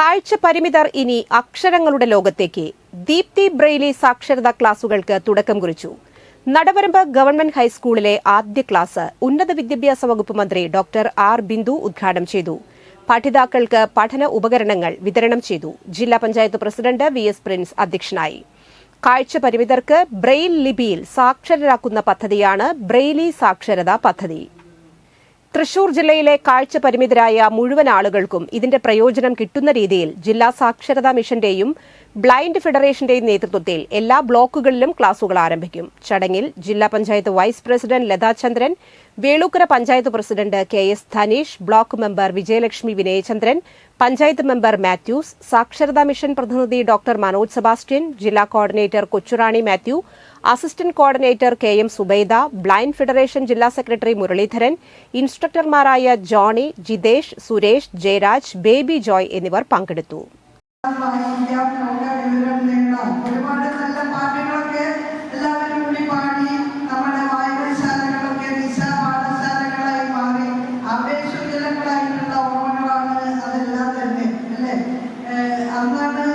കാഴ്ച പരിമിതർ ഇനി അക്ഷരങ്ങളുടെ ലോകത്തേക്ക്. ദീപ്തി ബ്രെയിലി സാക്ഷരതാ ക്ലാസുകൾക്ക് തുടക്കം കുറിച്ചു. നടവരമ്പ് ഗവൺമെന്റ് ഹൈസ്കൂളിലെ ആദ്യ ക്ലാസ് ഉന്നത വിദ്യാഭ്യാസ വകുപ്പ് മന്ത്രി ഡോക്ടർ ആർ ബിന്ദു ഉദ്ഘാടനം ചെയ്തു. പഠിതാക്കൾക്ക് പഠന ഉപകരണങ്ങൾ വിതരണം ചെയ്തു. ജില്ലാ panchayat president V S Prince അധ്യക്ഷനായി. കാഴ്ച പരിമിതർക്ക് ബ്രെയിൽ ലിപിയിൽ സാക്ഷരരാക്കുന്ന പദ്ധതിയാണ് ബ്രെയിലി സാക്ഷരതാ പദ്ധതി. തൃശൂർ ജില്ലയിലെ കാഴ്ച പരിമിതരായ മുഴുവൻ ആളുകൾക്കും ഇതിന്റെ പ്രയോജനം കിട്ടുന്ന രീതിയിൽ ജില്ലാ സാക്ഷരതാ മിഷന്റെയും ബ്ലൈൻഡ് ഫെഡറേഷന്റെയും നേതൃത്വത്തിൽ എല്ലാ ബ്ലോക്കുകളിലും ക്ലാസുകൾ ആരംഭിക്കും. ചടങ്ങിൽ ജില്ലാ panchayat vice president Lathachandran Velookkara panchayat president K S Dhaneesh block member Vijayalakshmi Vinayachandran panchayat member Mathews സാക്ഷരതാ മിഷൻ പ്രതിനിധി ഡോക്ടർ മനോജ് സെബാസ്റ്റ്യൻ ജില്ലാ coordinator Kochurani Mathew assistant coordinator K M Subaida blind federation ജില്ലാ secretary Muraleedharan ഇൻസ്ട്രക്ടർമാരായ Johnny Jithesh Suresh Jayaraj Baby Joy എന്നിവർ പങ്കെടുത്തു.